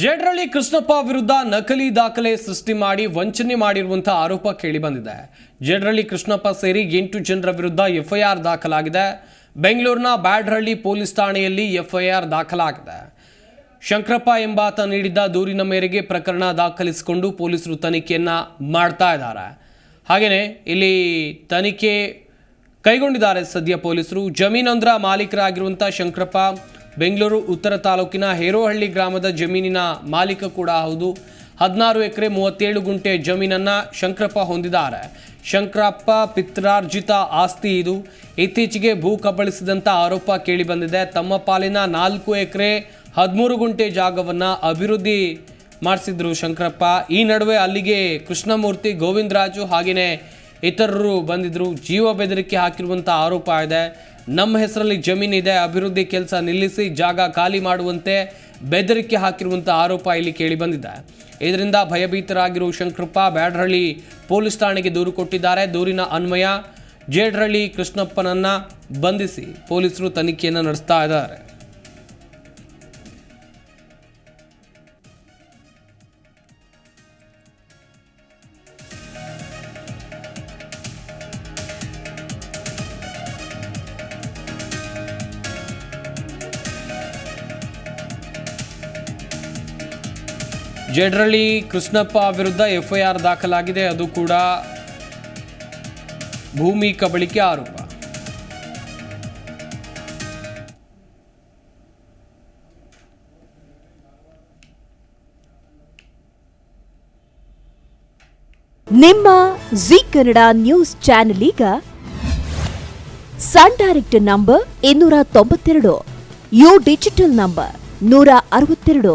ಜೇಡ್ರಳ್ಳಿ ಕೃಷ್ಣಪ್ಪ ವಿರುದ್ಧ ನಕಲಿ ದಾಖಲೆ ಸೃಷ್ಟಿ ಮಾಡಿ ವಂಚನೆ ಮಾಡಿರುವಂತಹ ಆರೋಪ ಕೇಳಿಬಂದಿದೆ ಜೇಡ್ರಳ್ಳಿ ಕೃಷ್ಣಪ್ಪ ಸೇರಿ ಎಂಟು ಜನರ ವಿರುದ್ಧ ಎಫ್ಐಆರ್ ದಾಖಲಾಗಿದೆ. ಬೆಂಗಳೂರಿನ ಬ್ಯಾಡ್ರಳ್ಳಿ ಪೊಲೀಸ್ ಠಾಣೆಯಲ್ಲಿ ಎಫ್ಐಆರ್ ದಾಖಲಾಗಿದೆ. ಶಂಕರಪ್ಪ ಎಂಬಾತ ನೀಡಿದ್ದ ದೂರಿನ ಮೇರೆಗೆ ಪ್ರಕರಣ ದಾಖಲಿಸಿಕೊಂಡು ಪೊಲೀಸರು ತನಿಖೆಯನ್ನ ಮಾಡ್ತಾ ಇದ್ದಾರೆ. ಹಾಗೆಯೇ ಇಲ್ಲಿ ತನಿಖೆ ಕೈಗೊಂಡಿದ್ದಾರೆ ಸದ್ಯ ಪೊಲೀಸರು. ಜಮೀನೊಂದರ ಮಾಲೀಕರಾಗಿರುವಂಥ ಶಂಕರಪ್ಪ ಬೆಂಗಳೂರು ಉತ್ತರ ತಾಲೂಕಿನ ಹೇರೋಹಳ್ಳಿ ಗ್ರಾಮದ ಜಮೀನಿನ ಮಾಲೀಕ ಕೂಡ ಹೌದು. ಹದಿನಾರು ಎಕರೆ ಮೂವತ್ತೇಳು ಗುಂಟೆ ಜಮೀನನ್ನ ಶಂಕರಪ್ಪ ಹೊಂದಿದ್ದಾರೆ. ಶಂಕರಪ್ಪ ಪಿತ್ರಾರ್ಜಿತ ಆಸ್ತಿ ಇದು. ಇತ್ತೀಚೆಗೆ ಭೂ ಕಬಳಿಸಿದಂಥ ಆರೋಪ ಕೇಳಿಬಂದಿದೆ ತಮ್ಮ ಪಾಲಿನ ನಾಲ್ಕು ಎಕರೆ ಹದಿಮೂರು ಗುಂಟೆ ಜಾಗವನ್ನು ಅಭಿವೃದ್ಧಿ ಮಾಡಿಸಿದ್ರು ಶಂಕರಪ್ಪ. ಈ ನಡುವೆ ಅಲ್ಲಿಗೆ ಕೃಷ್ಣಮೂರ್ತಿ ಗೋವಿಂದರಾಜು ಹಾಗೆಯೇ ಇತರರು ಬಂದಿದ್ದರು ಜೀವ ಬೆದರಿಕೆ ಹಾಕಿರುವಂಥ ಆರೋಪ ಇದೆ. ನಮ್ಮ ಹೆಸರಲ್ಲಿ ಜಮೀನಿದೆ ಅಭಿವೃದ್ಧಿ ಕೆಲಸ ನಿಲ್ಲಿಸಿ, ಜಾಗ ಖಾಲಿ ಮಾಡುವಂತೆ ಬೆದರಿಕೆ ಹಾಕಿರುವಂಥ ಆರೋಪ ಇಲ್ಲಿ ಕೇಳಿ ಬಂದಿದೆ. ಇದರಿಂದ ಭಯಭೀತರಾಗಿರುವ ಶಂಕರಪ್ಪ ಬ್ಯಾಡ್ರಹಳ್ಳಿ ಪೊಲೀಸ್ ಠಾಣೆಗೆ ದೂರು ಕೊಟ್ಟಿದ್ದಾರೆ. ದೂರಿನ ಅನ್ವಯ, ಜೇಡ್ರಳ್ಳಿ ಕೃಷ್ಣಪ್ಪನನ್ನು ಬಂಧಿಸಿ ಪೊಲೀಸರು ತನಿಖೆಯನ್ನು ನಡೆಸ್ತಾ ಇದ್ದಾರೆ. ಜೇಡ್ರಳ್ಳಿ ಕೃಷ್ಣಪ್ಪ ವಿರುದ್ಧ ಎಫ್ಐಆರ್ ದಾಖಲಾಗಿದೆ. ಅದು ಕೂಡ ಭೂಮಿ ಕಬಳಿಕೆ ಆರೋಪ. ನಿಮ್ಮ ಜಿ ಕನ್ನಡ ನ್ಯೂಸ್ ಚಾನೆಲ್ ಈಗ ಸನ್ ಡೈರೆಕ್ಟ್ ನಂಬರ್ ಇನ್ನೂರ ತೊಂಬತ್ತೆರಡು, ಯು ಡಿಜಿಟಲ್ ನಂಬರ್ ನೂರ ಅರವತ್ತೆರಡು.